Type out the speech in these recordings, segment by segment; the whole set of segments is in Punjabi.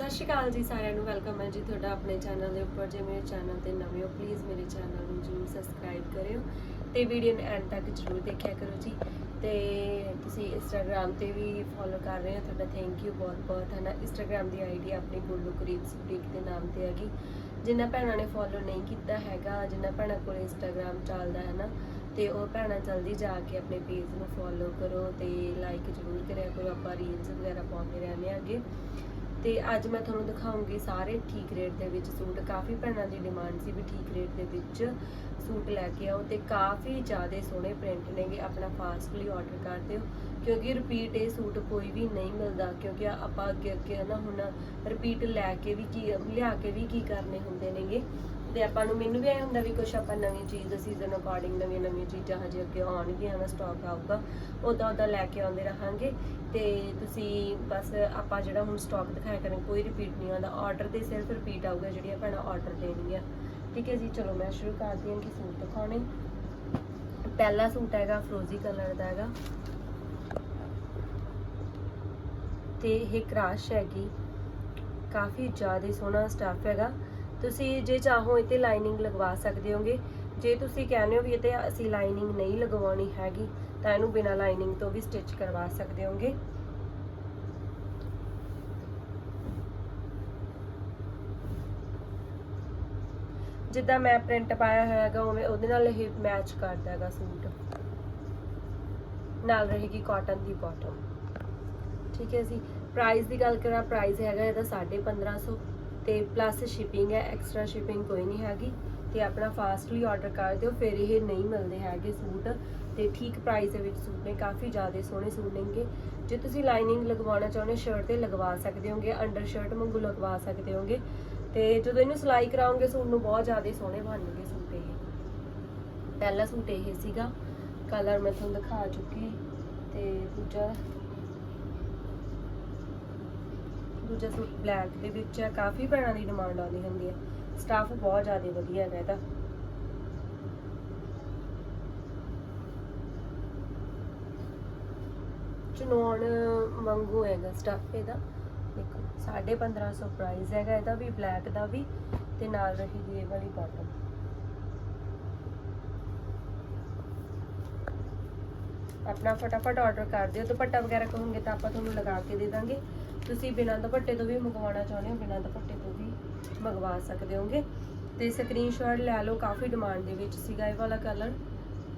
ਸਤਿ ਸ਼੍ਰੀ ਅਕਾਲ ਜੀ ਸਾਰਿਆਂ ਨੂੰ, ਵੈਲਕਮ ਹੈ ਜੀ ਤੁਹਾਡਾ ਆਪਣੇ ਚੈਨਲ ਦੇ ਉੱਪਰ। ਜੇ ਮੇਰੇ ਚੈਨਲ ਤੇ ਨਵੇਂ ਹੋ ਪਲੀਜ਼ ਮੇਰੇ ਚੈਨਲ ਨੂੰ ਜਰੂਰ ਸਬਸਕ੍ਰਾਈਬ ਕਰਿਓ ਤੇ ਵੀਡੀਓ ਨੂੰ ਐਂਡ ਤੱਕ ਜਰੂਰ ਦੇਖਿਆ ਕਰੋ ਜੀ। ਤੇ ਤੁਸੀਂ ਇੰਸਟਾਗ੍ਰam ਤੇ ਵੀ ਫੋਲੋ ਕਰ ਰਹੇ ਹੋ, ਤੁਹਾਡਾ ਥੈਂਕ ਯੂ ਬਹੁਤ ਬਹੁਤ। ਹੈ ਨਾ ਇੰਸਟਾਗ੍ਰam ਦੀ ਆਈਡੀ ਆਪਣੀ ਗੁੱਲੂ ਕਰੀਬ ਬੁਟੀਕ ਦੇ ਨਾਮ ਤੇ ਹੈਗੀ। ਜਿਨ੍ਹਾਂ ਭੈਣਾਂ ਨੇ ਫੋਲੋ ਨਹੀਂ ਕੀਤਾ ਹੈਗਾ, ਜਿਨ੍ਹਾਂ ਭੈਣਾਂ ਕੋਲ ਇੰਸਟਾਗ੍ਰam ਚੱਲਦਾ ਹੈ ਨਾ, ਤੇ ਉਹ ਭੈਣਾਂ ਜਲਦੀ ਜਾ ਕੇ ਆਪਣੇ ਪੇਜ ਨੂੰ ਫੋਲੋ ਕਰੋ ਤੇ ਲਾਈਕ ਜ਼ਰੂਰ ਕਰਿਆ ਕਰੋ। ਆਪਾਂ ਰੀਲਸ ਵਗੈਰਾ ਪਾਉਂਦੇ ਰਹਿੰਦੇ ਆਗੇ ਤੇ ਅੱਜ ਮੈਂ ਤੁਹਾਨੂੰ ਦਿਖਾਉਂਗੀ ਸਾਰੇ ਠੀਕ ਰੇਟ ਦੇ ਵਿੱਚ ਸੂਟ। ਕਾਫੀ ਭੈਣਾਂ ਦੀ ਡਿਮਾਂਡ ਸੀ ਵੀ ਠੀਕ ਰੇਟ ਦੇ ਵਿੱਚ ਸੂਟ ਲੈ ਕੇ ਆਓ ਤੇ ਕਾਫੀ ਜ਼ਿਆਦਾ ਸੋਹਣੇ ਪ੍ਰਿੰਟ ਨੇਗੇ। ਆਪਣਾ ਫਾਸਟਲੀ ਆਰਡਰ ਕਰ ਦਿਓ, ਕਿਉਂਕਿ ਰਿਪੀਟ ਇਹ ਸੂਟ ਕੋਈ ਵੀ ਨਹੀਂ ਮਿਲਦਾ, ਕਿਉਂਕਿ ਆਪਾਂ ਅੱਗੇ ਅੱਗੇ ਹਨਾ ਹੁਣ ਰਿਪੀਟ ਲੈ ਕੇ ਵੀ ਕੀ ਲਿਆ ਕੇ ਵੀ ਕੀ ਕਰਨੇ ਹੁੰਦੇ ਨੇਗੇ। ਤੇ ਆਪਾਂ ਨੂੰ ਮੈਨੂੰ ਵੀ ਐ ਹੁੰਦਾ ਵੀ ਕੁਝ ਆਪਾਂ ਨਵੀਂ ਚੀਜ਼ ਸੀਜ਼ਨ ਅਕੋਰਡਿੰਗ ਨਵੀਆਂ ਨਵੀਆਂ ਚੀਜ਼ਾਂ ਹਜੇ ਅੱਗੇ ਆਉਣਗੀਆਂ ਨਾ ਸਟਾਕ ਆਊਗਾ ਉਦਾਂ ਉਦਾਂ ਲੈ ਕੇ ਆਉਂਦੇ ਰਹਾਂਗੇ। ਤੇ ਤੁਸੀਂ ਬਸ ਆਪਾਂ ਜਿਹੜਾ ਹੁਣ ਸਟਾਕ ਦਿਖਾਇਆ ਕਰਾਂਗੇ ਕੋਈ ਰਿਪੀਟ ਨਹੀਂ ਆਉਂਦਾ। ਆਰਡਰ ਤੇ ਸਿਰਫ ਰਿਪੀਟ ਆਊਗਾ ਜਿਹੜੀਆਂ ਭੈਣਾਂ ਆਰਡਰ ਦੇਣਗੀਆਂ। ਠੀਕ ਹੈ ਜੀ, ਚਲੋ ਮੈਂ ਸ਼ੁਰੂ ਕਰਦੀ ਹਾਂ ਕਿ ਸੂਟ ਦਿਖਾਉਣੇ। ਪਹਿਲਾ ਸੂਟ ਹੈਗਾ ਫਰੋਜ਼ੀ ਕਲਰ ਦਾ ਹੈਗਾ। ਤੇ ਇਹ ਕਰਾਸ਼ ਹੈਗੀ। ਕਾਫੀ ਜ਼ਿਆਦਾ ਸੋਹਣਾ ਸਟੱਫ ਹੈਗਾ। ਤੁਸੀਂ ਜੇ ਚਾਹੋ ਇਹ ਤੇ ਲਾਈਨਿੰਗ ਲਗਵਾ ਸਕਦੇ ਹੋਗੇ। ਜੇ ਤੁਸੀਂ ਕਹਿੰਦੇ ਹੋ ਵੀ ਇਹ ਤੇ ਅਸੀਂ ਲਾਈਨਿੰਗ ਨਹੀਂ ਲਗਵਾਉਣੀ ਹੈਗੀ, ਤਾਂ ਇਹਨੂੰ ਬਿਨਾ ਲਾਈਨਿੰਗ ਤੋਂ ਵੀ ਸਟਿਚ ਕਰਵਾ ਸਕਦੇ ਹੋਗੇ। ਜਿੱਦਾਂ ਮੈਂ ਪ੍ਰਿੰਟ ਪਾਇਆ ਹੋਇਆ ਹੈਗਾ ਉਵੇਂ ਉਹਦੇ ਨਾਲ ਇਹ ਮੈਚ ਕਰਦਾ ਹੈਗਾ ਸੂਟ। ਨਾਲ ਰਹੇਗੀ ਕਾਟਨ ਦੀ ਬਾਟਮ ਠੀਕ ਹੈ ਜੀ। ਪ੍ਰਾਈਸ ਦੀ ਗੱਲ ਕਰਾਂ ਪ੍ਰਾਈਸ ਹੈਗਾ ਇਹਦਾ 1550 ਤੇ ਪਲੱਸ ਸ਼ਿਪਿੰਗ ਹੈ ਐਕਸਟਰਾ ਸ਼ਿਪਿੰਗ ਕੋਈ ਨਹੀਂ ਹੈਗੀ ਤੇ ਆਪਣਾ ਫਾਸਟਲੀ ਆਰਡਰ ਕਰ ਦਿਓ, ਫਿਰ ਇਹ ਨਹੀਂ ਮਿਲਦੇ ਹੈਗੇ ਸੂਟ ਤੇ ਠੀਕ ਪ੍ਰਾਈਸ ਦੇ ਵਿੱਚ ਸੂਟ ਨੇ, ਕਾਫੀ ਜ਼ਿਆਦਾ ਸੋਹਣੇ ਸੂਟ ਨੇਗੇ। ਜੇ ਤੁਸੀਂ ਲਾਈਨਿੰਗ ਲਗਵਾਉਣਾ ਚਾਹੁੰਦੇ ਸ਼ਰਟ ਤੇ ਲਗਵਾ ਸਕਦੇ ਹੋਗੇ ਅੰਡਰ ਸ਼ਰਟ ਵਾਂਗੂ ਲਗਵਾ ਸਕਦੇ ਹੋਗੇ ਤੇ ਜਦੋਂ ਇਹਨੂੰ ਸਿਲਾਈ ਕਰਾਉਂਗੇ ਸੂਟ ਨੂੰ ਬਹੁਤ ਜ਼ਿਆਦਾ ਸੋਹਣੇ ਬਣਨਗੇ ਸੂਟ ਇਹ। ਪਹਿਲਾ ਸੂਟ ਇਹ ਸੀਗਾ ਕਲਰ ਮੈਂ ਤੁਹਾਨੂੰ ਦਿਖਾ ਚੁੱਕੀ ਤੇ ਦੂਜਾ ਦੂਜਾ ਸੂਟ ਬਲੈਕ ਦੇ ਵਿੱਚ ਹੈ, ਕਾਫੀ ਭੈਣਾਂ ਦੀ ਡਿਮਾਂਡ ਆਉਂਦੀ ਹੁੰਦੀ ਹੈ। ਸਟਾਫ ਬਹੁਤ ਜ਼ਿਆਦਾ ਵਧੀਆ ਹੈਗਾ ਇਹਦਾ। ਚਨੌਣ ਵਾਂਗੂ ਹੈਗਾ ਸਟਾਫ ਇਹਦਾ। ਦੇਖੋ 1550 ਪ੍ਰਾਈਸ ਹੈਗਾ ਇਹਦਾ ਵੀ, ਬਲੈਕ ਦਾ ਵੀ, ਤੇ ਨਾਲ ਰਹੇਗੀ ਇਹ ਵਾਲੀ ਬਾਟਮ ਆਪਣਾ ਫਟਾਫਟ ਆਰਡਰ ਕਰ ਦਿਓ। ਦੁਪੱਟਾ ਵਗੈਰਾ ਕਹੋਗੇ ਤਾਂ ਆਪਾਂ ਤੁਹਾਨੂੰ ਲਗਾ ਕੇ ਦੇ ਦਾਂਗੇ। ਤੁਸੀਂ ਬਿਨਾਂ ਦੁਪੱਟੇ ਤੋਂ ਵੀ ਮੰਗਵਾਉਣਾ ਚਾਹੁੰਦੇ ਹੋ, ਬਿਨਾਂ ਦੁਪੱਟੇ ਤੋਂ ਵੀ ਮੰਗਵਾ ਸਕਦੇ ਹੋਗੇ। ਤੇ ਸਕਰੀਨਸ਼ਾਟ ਲੈ ਲਓ, ਕਾਫੀ ਡਿਮਾਂਡ ਦੇ ਵਿੱਚ ਸੀਗਾ ਇਹ ਵਾਲਾ ਕਲਰ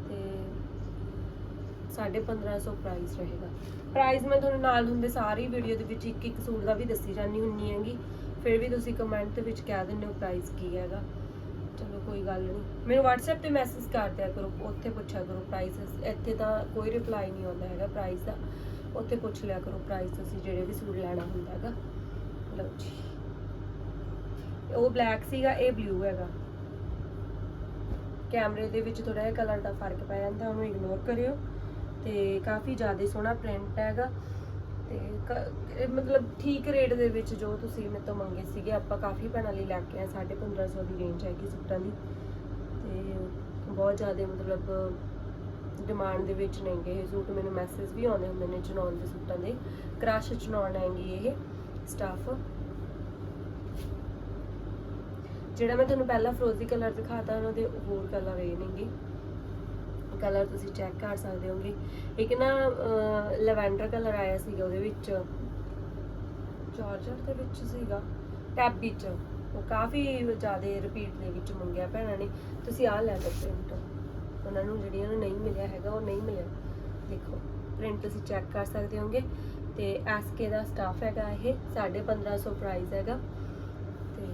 ਤੇ 1550 ਪ੍ਰਾਈਸ ਰਹੇਗਾ। ਪ੍ਰਾਈਸ ਮੈਂ ਤੁਹਾਨੂੰ ਨਾਲ ਹੁੰਦੇ ਸਾਰੀ ਵੀਡੀਓ ਦੇ ਵਿੱਚ ਇੱਕ ਇੱਕ ਸੂਟ ਦਾ ਵੀ ਦੱਸੀ ਜਾਂਦੀ ਹੁੰਨੀ ਹੈਗੀ। ਫਿਰ ਵੀ ਤੁਸੀਂ ਕਮੈਂਟ ਦੇ ਵਿੱਚ ਕਹਿ ਦਿੰਦੇ ਹੋ ਪ੍ਰਾਈਸ ਕੀ ਹੈਗਾ। ਚਲੋ ਕੋਈ ਗੱਲ ਨਹੀਂ। ਮੈਨੂੰ WhatsApp ਤੇ ਮੈਸੇਜ ਕਰ ਦਿਆ ਕਰੋ, ਉੱਥੇ ਪੁੱਛਿਆ ਕਰੋ ਪ੍ਰਾਈਸ ਇੱਥੇ ਤਾਂ ਕੋਈ ਰਿਪਲਾਈ ਨਹੀਂ ਆਉਂਦਾ ਹੈਗਾ ਪ੍ਰਾਈਸ ਦਾ। ਉੱਥੇ ਪੁੱਛ ਲਿਆ ਕਰੋ ਪ੍ਰਾਈਸ ਤੁਸੀਂ ਜਿਹੜੇ ਵੀ ਸੂਟ ਲੈਣਾ ਹੁੰਦਾ ਹੈਗਾ। ਲਓ ਜੀ। ਉਹ ਬਲੈਕ ਸੀਗਾ, ਇਹ ਬਲੂ ਹੈਗਾ। ਕੈਮਰੇ ਦੇ ਵਿੱਚ ਥੋੜਾ ਜਿਹਾ ਕਲਰ ਦਾ ਫ਼ਰਕ ਪੈ ਜਾਂਦਾ, ਉਹਨੂੰ ਇਗਨੋਰ ਕਰਿਓ। ਤੇ ਕਾਫੀ ਜ਼ਿਆਦਾ ਸੋਹਣਾ ਪ੍ਰਿੰਟ ਹੈਗਾ। ਤੇ ਕ- ਮਤਲਬ ਠੀਕ ਰੇਟ ਦੇ ਵਿੱਚ ਜੋ ਤੁਸੀਂ ਮੇਰੇ ਤੋਂ ਮੰਗੇ ਸੀਗੇ, ਆਪਾਂ ਕਾਫੀ ਭੈਣਾਂ ਲਈ ਲੈ ਕੇ ਆਏ 1550 ਦੀ ਰੇਂਜ ਹੈਗੀ ਸੂਟਾਂ ਦੀ। ਤੇ ਬਹੁਤ ਜ਼ਿਆਦਾ ਮਤਲਬ ਡਿਮਾਂਡ ਦੇ ਵਿੱਚ ਨੇਗੇ ਇਹ ਸੂਟ ਮੈਨੂੰ ਮੈਸੇਜ ਵੀ ਆਉਂਦੇ ਹੁੰਦੇ ਨੇ ਚਨੌਨ ਦੇ ਸੂਟਾਂ ਦੇ। ਕ੍ਰਸ਼ ਚਨੌਨ ਹੈਗੀ ਇਹ ਸਟਾਫ ਜਿਹੜਾ ਮੈਂ ਤੁਹਾਨੂੰ ਪਹਿਲਾਂ ਫਰੋਜ਼ੀ ਕਲਰ ਦਿਖਾਤਾ ਉਹਨਾਂ ਦੇ ਹੋਰ ਕਲਰ ਇਹ ਨੇਗੇ। ਕਲਰ ਤੁਸੀਂ ਚੈੱਕ ਕਰ ਸਕਦੇ ਹੋਗੇ। ਇੱਕ ਨਾ ਲਵੈਂਡਰ ਕਲਰ ਆਇਆ ਸੀਗਾ ਉਹਦੇ ਵਿੱਚ। ਚਾਰਜਰ ਦੇ ਵਿੱਚ ਸੀਗਾ। ਟੈਬੀ ਚ ਉਹ ਕਾਫੀ ਜ਼ਿਆਦਾ ਰਿਪੀਟ ਦੇ ਵਿੱਚ ਮੰਗਿਆ ਭੈਣਾਂ ਨੇ। ਤੁਸੀਂ ਆਹ ਲੈ ਲਓ ਪ੍ਰਿੰਟ ਉਹਨਾਂ ਨੂੰ ਜਿਹੜੀਆਂ ਨੂੰ ਨਹੀਂ ਮਿਲਿਆ ਹੈਗਾ, ਉਹ ਨਹੀਂ ਮਿਲਿਆ। ਦੇਖੋ ਪ੍ਰਿੰਟ ਤੁਸੀਂ ਚੈੱਕ ਕਰ ਸਕਦੇ ਹੋਗੇ ਤੇ ਐਸਕੇ ਦਾ ਸਟਾਫ ਹੈਗਾ ਇਹ 1550 ਪ੍ਰਾਈਸ ਹੈਗਾ। ਤੇ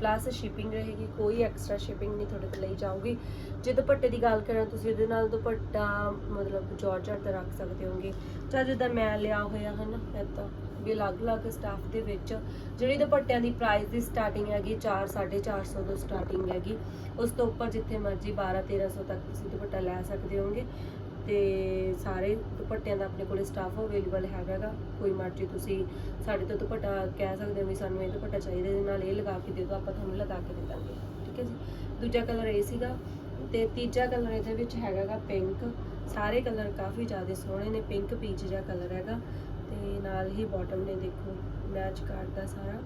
ਪਲੱਸ ਸ਼ਿਪਿੰਗ ਰਹੇਗੀ, ਕੋਈ ਐਕਸਟਰਾ ਸ਼ਿਪਿੰਗ ਨਹੀਂ ਤੁਹਾਡੇ ਤੋਂ ਲਈ ਜਾਊਗੀ। ਜੇ ਦੁਪੱਟੇ ਦੀ ਗੱਲ ਕਰਾਂ, ਤੁਸੀਂ ਇਹਦੇ ਨਾਲ ਦੁਪੱਟਾ ਮਤਲਬ ਜਾਰਜਟ ਦਾ ਰੱਖ ਸਕਦੇ ਹੋਗੇ ਜਾਂ ਜਿੱਦਾਂ ਮੈਂ ਲਿਆ ਹੋਇਆ ਹਨ ਇਦਾਂ ਵੀ ਅਲੱਗ-ਅਲੱਗ ਸਟਾਫ ਦੇ ਵਿੱਚ, ਜਿਹੜੀ ਦੁਪੱਟਿਆਂ ਦੀ ਪ੍ਰਾਈਸ ਦੀ ਸਟਾਰਟਿੰਗ ਹੈਗੀ 4 450 ਤੋਂ ਸਟਾਰਟਿੰਗ ਹੈਗੀ। ਉਸ ਤੋਂ ਉੱਪਰ ਜਿੱਥੇ ਮਰਜ਼ੀ 12 1300 ਤੱਕ ਤੁਸੀਂ ਦੁਪੱਟਾ ਲੈ ਸਕਦੇ ਹੋਗੇ ਤੇ ਸਾਰੇ ਦੁਪੱਟਿਆਂ ਦਾ ਆਪਣੇ ਕੋਲੇ ਸਟਾਫ ਅਵੇਲੇਬਲ ਹੈਗਾਗਾ। ਕੋਈ ਮਰਜ਼ੀ ਤੁਸੀਂ ਸਾਡੇ ਤੋਂ ਦੁਪੱਟਾ ਕਹਿ ਸਕਦੇ ਹੋ ਵੀ ਸਾਨੂੰ ਇਹ ਦੁਪੱਟਾ ਚਾਹੀਦਾ, ਇਹਦੇ ਨਾਲ ਇਹ ਲਗਾ ਕੇ ਦੇ ਦਿਓ, ਆਪਾਂ ਤੁਹਾਨੂੰ ਲਗਾ ਕੇ ਦੇ ਦਾਂਗੇ। ਠੀਕ ਹੈ ਜੀ? ਦੂਜਾ ਕਲਰ ਇਹ ਸੀਗਾ। ਤੇ ਤੀਜਾ ਕਲਰ ਇਹਦੇ ਵਿੱਚ ਹੈਗਾਗਾ ਪਿੰਕ ਸਾਰੇ ਕਲਰ ਕਾਫੀ ਜ਼ਿਆਦਾ ਸੋਹਣੇ ਨੇ ਪਿੰਕ ਪੀਚ ਜਿਹਾ ਕਲਰ ਹੈਗਾ। ਤੇ ਨਾਲ ਹੀ ਬਾਟਮ ਨੇ ਦੇਖੋ ਮੈਚ ਕਰਦਾ ਸਾਰਾ।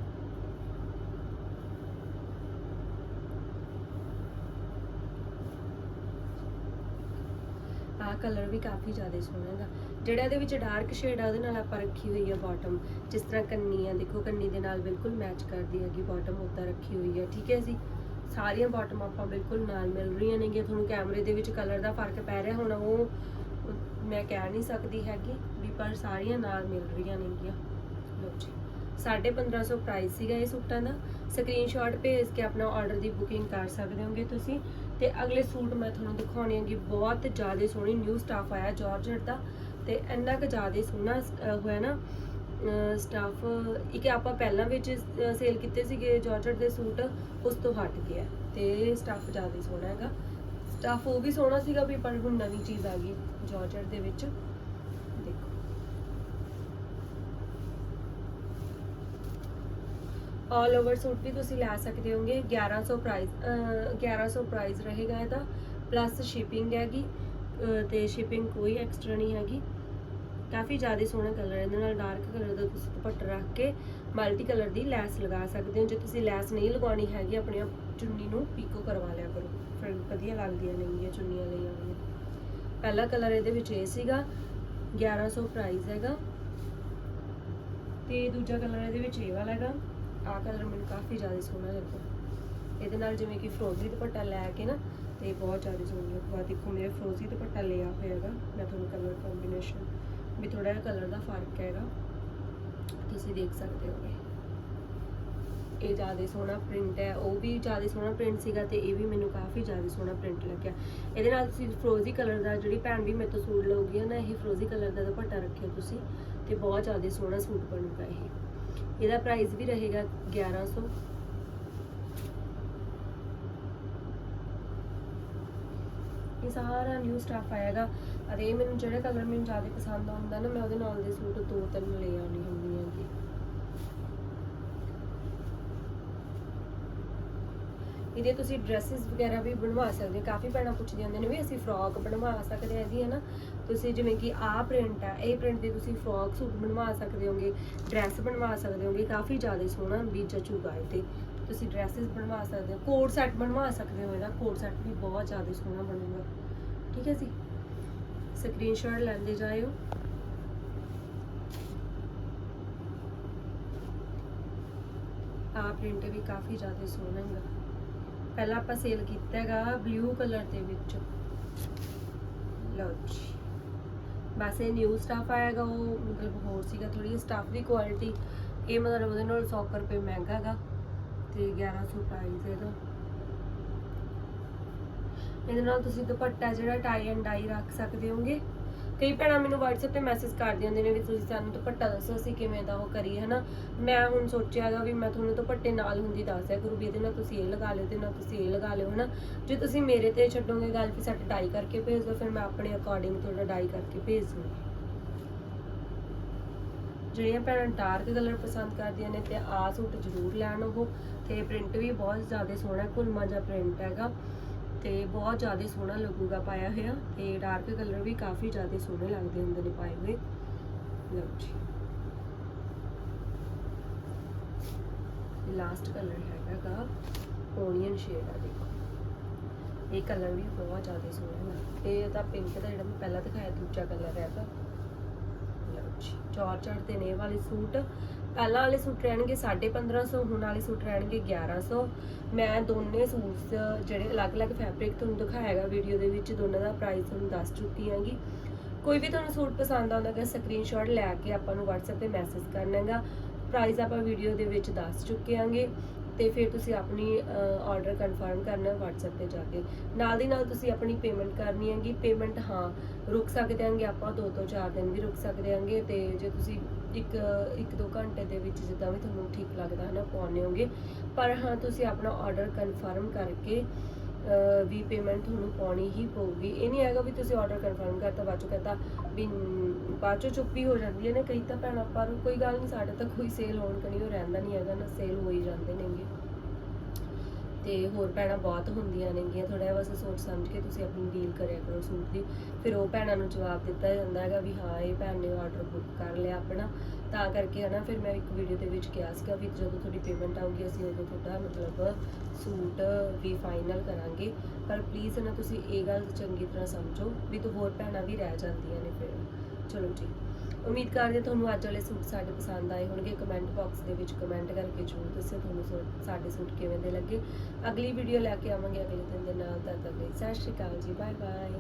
ਆਹ ਕਲਰ ਵੀ ਕਾਫੀ ਜ਼ਿਆਦਾ ਸੋਹਣਾ ਹੈਗਾ। ਜਿਹੜਾ ਇਹਦੇ ਵਿੱਚ ਡਾਰਕ ਸ਼ੇਡ ਆ, ਉਹਦੇ ਨਾਲ ਆਪਾਂ ਰੱਖੀ ਹੋਈ ਆ ਬਾਟਮ ਜਿਸ ਤਰ੍ਹਾਂ ਕੰਨੀ ਆ, ਦੇਖੋ ਕੰਨੀ ਦੇ ਨਾਲ ਬਿਲਕੁਲ ਮੈਚ ਕਰਦੀ ਹੈਗੀ ਬਾਟਮ ਉੱਦਾਂ ਰੱਖੀ ਹੋਈ ਹੈ ਠੀਕ ਹੈ ਜੀ? ਸਾਰੀਆਂ ਬਾਟਮ ਆਪਾਂ ਬਿਲਕੁਲ ਨਾਲ ਮਿਲ ਰਹੀਆਂ ਨੇਗੀਆਂ। ਤੁਹਾਨੂੰ ਕੈਮਰੇ ਦੇ ਵਿੱਚ ਕਲਰ ਦਾ ਫ਼ਰਕ ਪੈ ਰਿਹਾ ਹੋਣਾ, ਉਹ ਮੈਂ ਕਹਿ ਨਹੀਂ ਸਕਦੀ ਹੈਗੀ। ਪਰ ਸਾਰੀਆਂ ਨਾਲ ਮਿਲ ਰਹੀਆਂ ਨੇਗੀਆਂ। ਲਓ ਜੀ 1550 ਪ੍ਰਾਈਸ ਸੀਗਾ ਇਹ ਸੂਟਾਂ ਦਾ। ਸਕਰੀਨਸ਼ਾਟ ਭੇਜ ਕੇ ਆਪਣਾ ਆਰਡਰ ਦੀ ਬੁਕਿੰਗ ਕਰ ਸਕਦੇ ਹੋਗੇ ਤੁਸੀਂ। ਤੇ ਅਗਲੇ ਸੂਟ ਮੈਂ ਤੁਹਾਨੂੰ ਦਿਖਾਉਣੀ ਹੈਗੀ ਬਹੁਤ ਜ਼ਿਆਦਾ ਸੋਹਣੀ ਨਿਊ ਸਟਾਫ ਆਇਆ ਜਾਰਜਟ ਦਾ। ਤੇ ਇੰਨਾ ਕੁ ਜ਼ਿਆਦਾ ਸੋਹਣਾ ਅਹ, ਹੋਇਆ ਨਾ ਸਟਾਫ ਇੱਕ ਆਪਾਂ ਪਹਿਲਾਂ ਵਿੱਚ ਸੇਲ ਕੀਤੇ ਸੀਗੇ ਜਾਰਜਟ ਦੇ ਸੂਟ ਉਸ ਤੋਂ ਹਟ ਗਿਆ। ਤੇ ਸਟਾਫ ਜ਼ਿਆਦਾ ਸੋਹਣਾ ਹੈਗਾ। ਸਟਾਫ ਉਹ ਵੀ ਸੋਹਣਾ ਸੀਗਾ ਵੀ ਪਰ ਹੁਣ ਨਵੀਂ ਚੀਜ਼ ਆ ਗਈ ਜਾਰਜਟ ਦੇ ਵਿੱਚ ਦੇਖੋ ਆਲ ਓਵਰ ਸੂਟ ਵੀ ਤੁਸੀਂ ਲੈ ਸਕਦੇ ਹੋਗੇ। 1100 ਪ੍ਰਾਈਸ 1100 ਪ੍ਰਾਈਸ ਰਹੇਗਾ ਇਹਦਾ ਪਲੱਸ ਸ਼ਿਪਿੰਗ ਹੈਗੀ, ਅਹ ਤੇ ਸ਼ਿਪਿੰਗ ਕੋਈ ਐਕਸਟਰਾ ਨਹੀਂ ਹੈਗੀ। ਕਾਫੀ ਜ਼ਿਆਦਾ ਸੋਹਣਾ ਕਲਰ ਹੈ, ਇਹਦੇ ਨਾਲ ਡਾਰਕ ਕਲਰ ਦਾ ਤੁਸੀਂ ਦੁਪੱਟਾ ਰੱਖ ਕੇ ਮਲਟੀ ਕਲਰ ਦੀ ਲੈਸ ਲਗਾ ਸਕਦੇ ਹੋ। ਜੇ ਤੁਸੀਂ ਲੈਸ ਨਹੀਂ ਲਗਾਉਣੀ ਹੈਗੀ, ਆਪਣੀ ਚੁੰਨੀ ਨੂੰ ਪੀਕੋ ਕਰਵਾ ਲਿਆ ਕਰੋ। ਫਿਰ ਵਧੀਆ ਲੱਗਦੀਆਂ ਨੇਗੀਆਂ ਚੁੰਨੀਆਂ ਲਈਆਂ ਹੋਈਆਂ ਪਹਿਲਾ ਕਲਰ ਇਹਦੇ ਵਿੱਚ ਇਹ ਸੀਗਾ 1100 ਪ੍ਰਾਈਸ ਹੈਗਾ। ਤੇ ਦੂਜਾ ਕਲਰ ਇਹਦੇ ਵਿੱਚ ਇਹ ਵਾਲਾ ਹੈਗਾ। ਆਹ ਕਲਰ ਮੈਨੂੰ ਕਾਫੀ ਜ਼ਿਆਦਾ ਸੋਹਣਾ ਲੱਗਾ ਇਹਦੇ ਨਾਲ ਜਿਵੇਂ ਕਿ ਫਰੋਜ਼ੀ ਦੁਪੱਟਾ ਲੈ ਕੇ ਨਾ, ਤੇ ਬਹੁਤ ਜ਼ਿਆਦਾ ਸੋਹਣਾ ਲੱਗਦਾ ਦੇਖੋ, ਮੇਰੇ ਫਰੋਜ਼ੀ ਦੁਪੱਟਾ ਲਿਆ ਹੋਇਆ ਹੈਗਾ ਮੈਂ ਤੁਹਾਨੂੰ ਕਲਰ ਕੰਬੀਨੇਸ਼ਨ ਵੀ ਥੋੜਾ ਜਿਹਾ ਕਲਰ ਦਾ ਫ਼ਰਕ ਹੈਗਾ। ਤੁਸੀਂ ਦੇਖ ਸਕਦੇ ਹੋਗੇ। ਇਹ ਜ਼ਿਆਦਾ ਸੋਹਣਾ ਪ੍ਰਿੰਟ ਹੈ। ਉਹ ਵੀ ਜ਼ਿਆਦਾ ਸੋਹਣਾ ਪ੍ਰਿੰਟ ਸੀਗਾ ਤੇ ਇਹ ਵੀ ਮੈਨੂੰ ਕਾਫੀ ਜ਼ਿਆਦਾ ਸੋਹਣਾ ਪ੍ਰਿੰਟ ਲੱਗਿਆ। ਇਹਦੇ ਨਾਲ ਤੁਸੀਂ ਫਰੋਜ਼ੀ ਕਲਰ ਦਾ ਜਿਹੜੀ ਭੈਣ ਵੀ ਮੇਰੇ ਤੋਂ ਸੂਟ ਲਊਗੀ ਨਾ, ਇਹ ਫਰੋਜ਼ੀ ਕਲਰ ਦਾ ਦੁਪੱਟਾ ਰੱਖਿਓ ਤੁਸੀਂ, ਤੇ ਬਹੁਤ ਜ਼ਿਆਦਾ ਸੋਹਣਾ ਸੂਟ ਬਣੂਗਾ ਇਹ। ਇਹਦਾ ਪ੍ਰਾਈਸ ਵੀ ਰਹੇਗਾ 1100 ਇਹ ਸਾਰਾ ਨਿਊ ਸਟਾਫ ਆਏਗਾ ਅਤੇ ਇਹ ਮੈਨੂੰ ਜਿਹੜਾ ਕਲਰ ਮੈਨੂੰ ਜ਼ਿਆਦਾ ਪਸੰਦ ਆਉਂਦਾ ਨਾ, ਮੈਂ ਉਹਦੇ ਨਾਲ ਦੇ ਸੂਟ ਦੋ ਤਿੰਨ ਲੈ ਆਉਣੀ ਹੁੰਦੀ ਹੈਗੀ। ਇਹਦੇ ਤੁਸੀਂ ਡਰੈਸਸ ਵਗੈਰਾ ਵੀ ਬਣਵਾ ਸਕਦੇ ਹੋ। ਕਾਫੀ ਭੈਣਾਂ ਪੁੱਛਦੀਆਂ ਹੁੰਦੀਆਂ ਨੇ ਵੀ ਅਸੀਂ ਫਰੋਕ ਬਣਵਾ ਸਕਦੇ ਹਾਂ ਜੀ ਹੈ ਨਾ ਤੁਸੀਂ ਜਿਵੇਂ ਕਿ ਆਹ ਪ੍ਰਿੰਟ ਆ, ਇਹ ਪ੍ਰਿੰਟ ਦੇ ਤੁਸੀਂ ਫਰੋਕ ਸੂਟ ਬਣਵਾ ਸਕਦੇ ਹੋਗੇ ਡਰੈਸ ਬਣਵਾ ਸਕਦੇ ਹੋਗੇ, ਕਾਫੀ ਜ਼ਿਆਦਾ ਸੋਹਣਾ ਵੀ ਜਚੂਗਾ ਇਹ ਤੇ ਤੁਸੀਂ ਡਰੈਸਸ ਬਣਵਾ ਸਕਦੇ ਹੋ ਕੋਟ ਸੈੱਟ ਬਣਵਾ ਸਕਦੇ ਹੋ ਇਹਦਾ ਕੋਟ ਸੈੱਟ ਵੀ ਬਹੁਤ ਜ਼ਿਆਦਾ ਸੋਹਣਾ ਬਣੂਗਾ। ਠੀਕ ਹੈ ਜੀ? ਸਕਰੀਨਸ਼ਾਟ ਲੈਂਦੇ ਜਾਇਓ। ਆ ਪ੍ਰਿੰਟ ਵੀ ਕਾਫੀ ਜ਼ਿਆਦਾ ਸੋਹਣਾ ਹੈਗਾ। ਪਹਿਲਾਂ ਆਪਾਂ ਸੇਲ ਕੀਤਾ ਹੈਗਾ ਬਲੂ ਕਲਰ ਦੇ ਵਿੱਚ। ਲਓ ਜੀ। ਬਸ ਇਹ ਨਿਊ ਸਟਾਫ ਆਏਗਾ ਉਹ ਮਤਲਬ ਹੋਰ ਸੀਗਾ ਥੋੜੀ ਸਟਾਫ ਦੀ ਕੁਆਲਿਟੀ ਇਹ ਮਤਲਬ ਉਹਦੇ ਨਾਲ 100 ਕੁ ਰੁਪਏ ਮਹਿੰਗਾ ਹੈਗਾ ਤੇ 1100 ਪ੍ਰਾਈਸ ਇਹਦਾ ਇਹਦੇ ਨਾਲ ਤੁਸੀਂ ਦੁਪੱਟਾ ਜਿਹੜਾ ਟਾਈ ਐਂਡ ਡਾਈ ਰੱਖ ਸਕਦੇ ਹੋਗੇ। ਕਈ ਭੈਣਾਂ ਮੈਨੂੰ WhatsApp ਤੇ ਮੈਸੇਜ ਕਰਦੀਆਂ ਹੁੰਦੀਆਂ ਨੇ ਵੀ ਤੁਸੀਂ ਸਾਨੂੰ ਦੁਪੱਟਾ ਦੱਸੋ, ਅਸੀਂ ਕਿਵੇਂ ਦਾ ਉਹ ਕਰੀਏ, ਹਨਾ? ਮੈਂ ਹੁਣ ਸੋਚਿਆ ਵੀ ਮੈਂ ਤੁਹਾਨੂੰ ਦੁਪੱਟੇ ਨਾਲ ਹੁੰਦੀ ਦੱਸ ਦਿਆ ਵੀ ਇਹਦੇ ਨਾਲ ਤੁਸੀਂ ਇਹ ਲਗਾ ਲਿਓ ਤੇ ਨਾਲ ਤੁਸੀਂ ਇਹ ਲਗਾ ਲਿਓ, ਹਨਾ? ਜੇ ਤੁਸੀਂ ਮੇਰੇ ਤੇ ਛੱਡੋਗੇ ਗੱਲ ਵੀ ਸੈੱਟ ਡਾਈ ਕਰਕੇ ਭੇਜ ਦਿਓ, ਫਿਰ ਮੈਂ ਆਪਣੇ ਅਕੋਰਡਿੰਗ ਤੁਹਾਡਾ ਡਾਈ ਕਰਕੇ ਭੇਜ ਦੂੰਗੀ ਜਿਹੜੀਆਂ ਭੈਣਾਂ ਡਾਰਕ ਕਲਰ ਪਸੰਦ ਕਰਦੀਆਂ ਨੇ ਤੇ ਆਹ ਸੂਟ ਜ਼ਰੂਰ ਲੈਣ ਉਹ, ਤੇ ਪ੍ਰਿੰਟ ਵੀ ਬਹੁਤ ਜ਼ਿਆਦਾ ਸੋਹਣਾ ਕੁਲਮਾ ਜਿਹਾ ਪ੍ਰਿੰਟ ਹੈਗਾ। ਤੇ ਬਹੁਤ ਜ਼ਿਆਦਾ ਸੋਹਣਾ ਲੱਗੂਗਾ ਪਾਇਆ ਹੋਇਆ ਤੇ ਡਾਰਕ ਕਲਰ ਵੀ ਕਾਫੀ ਜ਼ਿਆਦਾ ਸੋਹਣੇ ਲੱਗਦੇ ਹੁੰਦੇ ਨੇ ਪਾਏ ਹੋਏ। ਲਓ ਜੀ। ਲਾਸਟ ਕਲਰ ਹੈਗਾਗਾ ਓਨੀਅਨ ਸ਼ੇਡ ਆ ਦੇਖੋ। ਇਹ ਕਲਰ ਵੀ ਬਹੁਤ ਜ਼ਿਆਦਾ ਸੋਹਣਾ ਹੈ ਇਹ ਤਾਂ ਪਿੰਕ ਦਾ ਜਿਹੜਾ ਮੈਂ ਪਹਿਲਾਂ ਦਿਖਾਇਆ, ਦੂਜਾ ਕਲਰ ਹੈਗਾ। ਲਓ ਜੀ ਜਾਰਜਟ ਦੇ ਨੇ ਵਾਲੇ ਸੂਟ। ਪਹਿਲਾਂ ਵਾਲੇ ਸੂਟ ਰਹਿਣਗੇ 1550 ਹੁਣ ਵਾਲੇ ਸੂਟ ਰਹਿਣਗੇ 1100 ਮੈਂ ਦੋਨੇ ਸੂਟਸ, ਜਿਹੜੇ ਅਲੱਗ-ਅਲੱਗ ਫੈਬਰਿਕ ਤੁਹਾਨੂੰ ਦਿਖਾਇਆਗਾ ਵੀਡੀਓ ਦੇ ਵਿੱਚ, ਦੋਨਾਂ ਦਾ ਪ੍ਰਾਈਸ ਤੁਹਾਨੂੰ ਦੱਸ ਚੁੱਕੀ ਹਾਂਗੀ। ਕੋਈ ਵੀ ਤੁਹਾਨੂੰ ਸੂਟ ਪਸੰਦ ਆਉਂਦਾ ਹੈ ਸਕਰੀਨਸ਼ਾਟ ਲੈ ਕੇ ਆਪਾਂ ਨੂੰ WhatsApp ਤੇ ਮੈਸੇਜ ਕਰਨਾ ਹੈਗਾ। ਪ੍ਰਾਈਸ ਆਪਾਂ ਵੀਡੀਓ ਦੇ ਵਿੱਚ ਦੱਸ ਚੁੱਕੇ ਹਾਂਗੇ। ਤੇ ਫਿਰ ਤੁਸੀਂ ਆਪਣੀ ਆਰਡਰ ਕਨਫਰਮ ਕਰਨਾ WhatsApp ਤੇ ਜਾ ਕੇ। ਨਾਲ ਦੀ ਨਾਲ ਤੁਸੀਂ ਆਪਣੀ ਪੇਮੈਂਟ ਕਰਨੀ ਹੈਗੀ। ਪੇਮੈਂਟ ਹਾਂ, ਰੁਕ ਸਕਦੇ ਹਾਂਗੇ ਆਪਾਂ, ਦੋ ਤੋਂ ਚਾਰ ਦਿਨ ਵੀ ਰੁਕ ਸਕਦੇ ਹਾਂਗੇ ਤੇ ਜੇ ਤੁਸੀਂ ਇੱਕ ਇੱਕ ਦੋ ਘੰਟੇ ਦੇ ਵਿੱਚ ਜਿੱਦਾਂ ਵੀ ਤੁਹਾਨੂੰ ਠੀਕ ਲੱਗਦਾ ਹੈ ਨਾ ਪਾਉਣੇ ਹੋਗੇ। ਪਰ ਹਾਂ, ਤੁਸੀਂ ਆਪਣਾ ਆਰਡਰ ਕਨਫਰਮ ਕਰਕੇ ਵੀ ਪੇਮੈਂਟ ਤੁਹਾਨੂੰ ਪਾਉਣੀ ਹੀ ਪਊਗੀ। ਇਹ ਨਹੀਂ ਹੈਗਾ ਵੀ ਤੁਸੀਂ ਆਰਡਰ ਕਨਫਰਮ ਕਰਤਾ, ਬਾਅਦ ਚੋਂ ਕਹਤਾ ਵੀ ਬਾਅਦ ਚੋਂ ਚੁੱਪ ਚੁੱਪੀ ਹੋ ਜਾਂਦੀ ਹੈ ਨਾ, ਕਈ ਤਾਂ ਭੈਣਾਂ ਪਰ ਕੋਈ ਗੱਲ ਨਹੀਂ ਸਾਡੇ ਤਾਂ ਕੋਈ ਸੇਲ ਹੋਣ ਕਣੀ ਉਹ ਰਹਿੰਦਾ ਨਹੀਂ ਹੈਗਾ, ਨਾ ਸੇਲ ਹੋ ਹੀ ਜਾਂਦੇ ਨੇਗੇ। ਤੇ ਹੋਰ ਭੈਣਾਂ ਬਹੁਤ ਹੁੰਦੀਆਂ ਨੇਗੀਆਂ ਥੋੜਾ ਜਿਹਾ ਬਸ ਸੋਚ ਸਮਝ ਕੇ ਤੁਸੀਂ ਆਪਣੀ ਡੀਲ ਕਰਿਆ ਕਰੋ ਸੂਟ ਦੀ। ਫਿਰ ਉਹ ਭੈਣਾਂ ਨੂੰ ਜਵਾਬ ਦਿੱਤਾ ਜਾਂਦਾ ਹੈਗਾ ਵੀ ਹਾਂ, ਇਹ ਭੈਣ ਨੇ ਆਰਡਰ ਬੁੱਕ ਕਰ ਲਿਆ ਆਪਣਾ। ਤਾਂ ਕਰਕੇ ਹਨਾ, ਫਿਰ ਮੈਂ ਇੱਕ ਵੀਡੀਓ ਦੇ ਵਿੱਚ ਕਿਹਾ ਸੀਗਾ ਵੀ ਜਦੋਂ ਤੁਹਾਡੀ ਪੇਮੈਂਟ ਆਊਗੀ, ਅਸੀਂ ਉਦੋਂ ਤੁਹਾਡਾ ਮਤਲਬ ਸੂਟ ਵੀ ਫਾਈਨਲ ਕਰਾਂਗੇ। ਪਰ ਪਲੀਜ਼ ਨਾ ਤੁਸੀਂ ਇਹ ਗੱਲ ਚੰਗੀ ਤਰ੍ਹਾਂ ਸਮਝੋ ਵੀ ਤੋਂ ਹੋਰ ਭੈਣਾਂ ਵੀ ਰਹਿ ਜਾਂਦੀਆਂ ਨੇ ਫਿਰ। ਚਲੋ ਜੀ। ਉਮੀਦ ਕਰਦੇ ਹਾਂ ਤੁਹਾਨੂੰ ਅੱਜ ਵਾਲੇ ਸੂਟ ਸਾਡੇ ਪਸੰਦ ਆਏ ਹੋਣਗੇ। ਕਮੈਂਟ ਬਾਕਸ ਦੇ ਵਿੱਚ ਕਮੈਂਟ ਕਰਕੇ ਜ਼ਰੂਰ ਦੱਸਿਓ ਤੁਹਾਨੂੰ ਸੂ- ਸਾਡੇ ਸੂਟ ਕਿਵੇਂ ਦੇ ਲੱਗੇ। ਅਗਲੀ ਵੀਡੀਓ ਲੈ ਕੇ ਆਵਾਂਗੇ ਅਗਲੇ ਦਿਨ ਦੇ ਨਾਲ ਤਦ ਤੱਕ ਲਈ ਸਤਿ ਸ਼੍ਰੀ ਅਕਾਲ ਜੀ ਬਾਏ ਬਾਏ